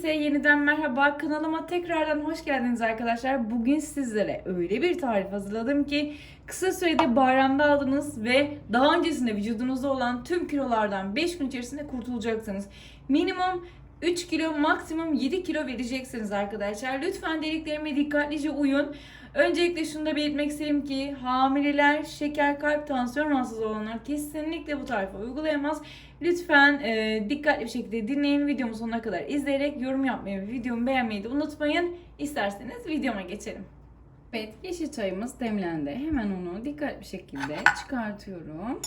yeniden merhaba. Kanalıma tekrardan hoş geldiniz arkadaşlar. Bugün sizlere öyle bir tarif hazırladım ki kısa sürede bayramda aldınız ve daha öncesinde vücudunuzda olan tüm kilolardan 5 gün içerisinde kurtulacaksınız. Minimum 3 kilo maksimum 7 kilo vereceksiniz arkadaşlar. Lütfen dediklerime dikkatlice uyun. Öncelikle şunu da belirtmek isterim ki hamileler, şeker, kalp, tansiyon rahatsız olanlar kesinlikle bu tarifi uygulayamaz. Lütfen e, dikkatli bir şekilde dinleyin. Videomu sonuna kadar izleyerek yorum yapmayı ve videomu beğenmeyi de unutmayın. İsterseniz videoma geçelim. Evet yeşil çayımız demlendi. Hemen onu dikkatli bir şekilde çıkartıyorum.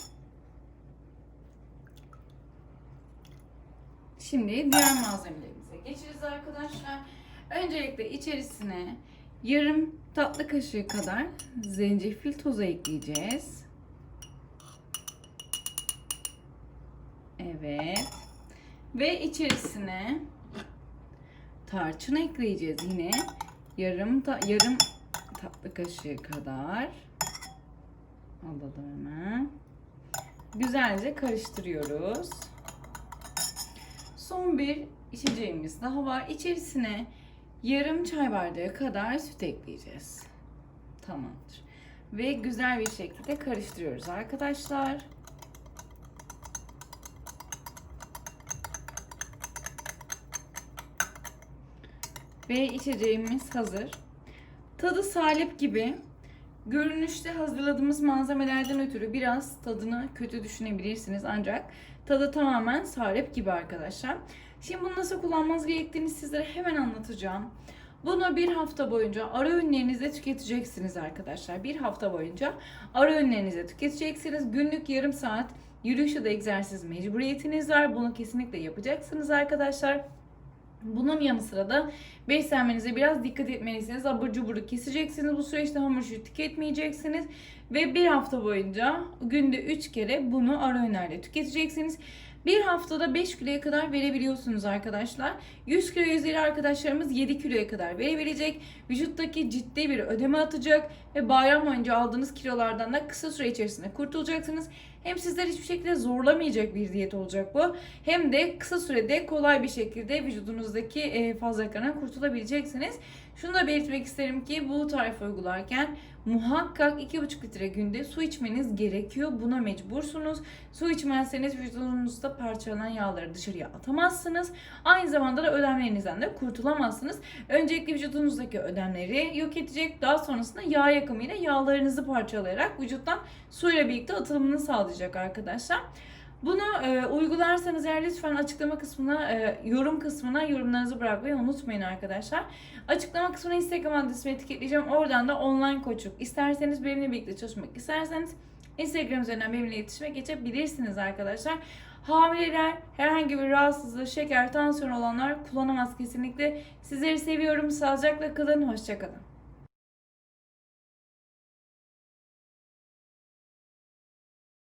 Şimdi diğer malzemelerimize geçeceğiz arkadaşlar. Öncelikle içerisine yarım tatlı kaşığı kadar zencefil tozu ekleyeceğiz. Evet. Ve içerisine tarçın ekleyeceğiz yine. Yarım ta yarım tatlı kaşığı kadar. Alalım hemen. Güzelce karıştırıyoruz. Son bir içeceğimiz daha var. İçerisine yarım çay bardağı kadar süt ekleyeceğiz. Tamamdır. Ve güzel bir şekilde karıştırıyoruz arkadaşlar. Ve içeceğimiz hazır. Tadı salep gibi. Görünüşte hazırladığımız malzemelerden ötürü biraz tadını kötü düşünebilirsiniz ancak tadı tamamen salep gibi arkadaşlar. Şimdi bunu nasıl kullanmanız gerektiğini sizlere hemen anlatacağım. Bunu bir hafta boyunca ara öğünlerinizde tüketeceksiniz arkadaşlar. Bir hafta boyunca ara öğünlerinizde tüketeceksiniz. Günlük yarım saat yürüyüş ya da egzersiz mecburiyetiniz var. Bunu kesinlikle yapacaksınız arkadaşlar. Bunun yanı sıra da beslenmenize biraz dikkat etmelisiniz. Abur cuburu keseceksiniz. Bu süreçte hamur işi tüketmeyeceksiniz. Ve bir hafta boyunca günde 3 kere bunu ara öğünlerde tüketeceksiniz. Bir haftada 5 kiloya kadar verebiliyorsunuz arkadaşlar. 100 kilo üzeri arkadaşlarımız 7 kiloya kadar verebilecek. Vücuttaki ciddi bir ödeme atacak ve bayram boyunca aldığınız kilolardan da kısa süre içerisinde kurtulacaksınız. Hem sizler hiçbir şekilde zorlamayacak bir diyet olacak bu. Hem de kısa sürede kolay bir şekilde vücudunuzdaki e, fazlalıklardan kurtulabileceksiniz. Şunu da belirtmek isterim ki bu tarifi uygularken muhakkak 2,5 litre günde su içmeniz gerekiyor. Buna mecbursunuz. Su içmezseniz vücudunuzda parçalanan yağları dışarıya atamazsınız. Aynı zamanda da ödemlerinizden de kurtulamazsınız. Öncelikle vücudunuzdaki ödemleri yok edecek. Daha sonrasında yağ yakımıyla yağlarınızı parçalayarak vücuttan suyla birlikte atılımını sağlayacak arkadaşlar. Bunu e, uygularsanız eğer lütfen açıklama kısmına, e, yorum kısmına yorumlarınızı bırakmayı unutmayın arkadaşlar. Açıklama kısmına Instagram adresimi etiketleyeceğim. Oradan da online koçluk isterseniz benimle birlikte çalışmak isterseniz Instagram üzerinden benimle iletişime geçebilirsiniz arkadaşlar. Hamileler, herhangi bir rahatsızlığı, şeker, tansiyon olanlar kullanamaz kesinlikle. Sizleri seviyorum. Sağlıcakla kalın. Hoşçakalın.